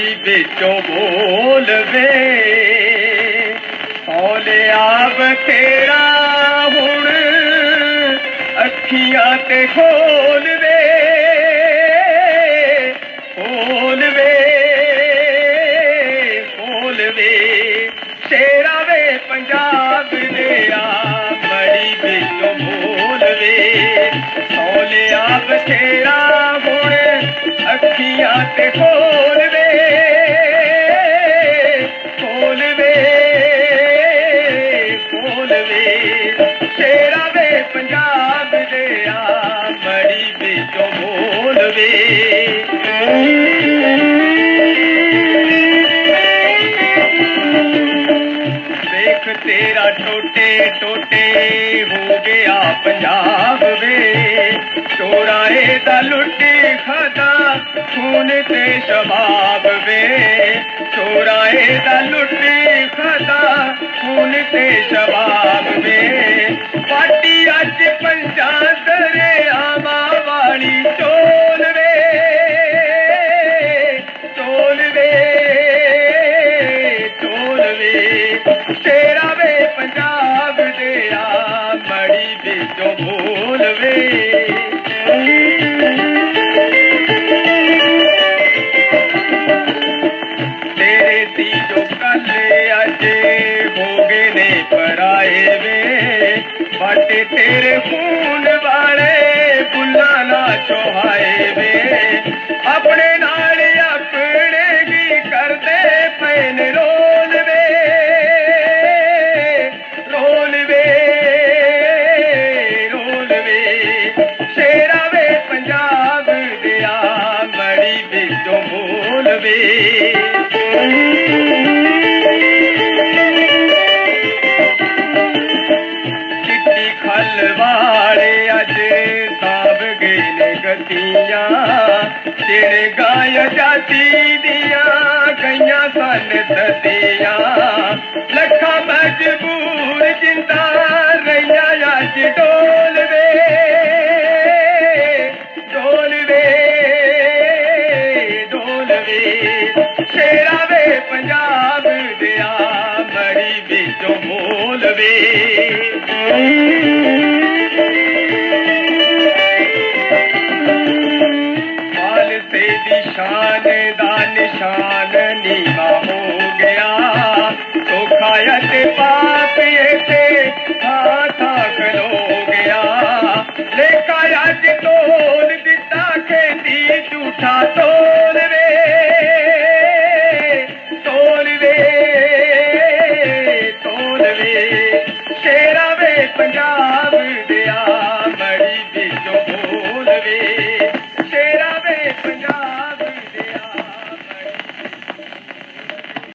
बोल वे सौल ते हण अखियां खोल वे खोल वे खोल वे ते वे पंजाब मड़ी बेचो बोल वे सौल ते बण अखियां खोल टो पंजाब छोड़ लुटी खाधा खून ते शबाब वे छोड़ लुटी खाधा खून ते शबाब वे पी ਵੇ ਤੇਰੇ ਖੂਨ ਵਾਲੇ ਬੁੱਲਾ ਨਾ ਚੋਹਾਏ ਵੇ। ਆਪਣੇ ਨਾਲ ਆਪਣੇ ਕੀ ਕਰਦੇ ਪਏ ਨੇ ਰੋਲ ਵੇ। ਰੋਲ ਵੇ ਰੋਲ ਵੇ। ਸ਼ੇਰਾ ਵੇ, ਪੰਜਾਬ ਦੇ ਆ ਮੜੀ ਵਿੱਚੋਂ ਬੋਲ ਚਿੱਟੀ گايانچي ڪئي سن دس لکان ڀڄ ڀو ڊولي ڊولوي ڊول وي شيڙي پنجاب مري به مول وي. निशान नीमा हो गया तो खायत पापिए से हाथा खलो गया। लेका अज तोल दिता खेती झूठा तो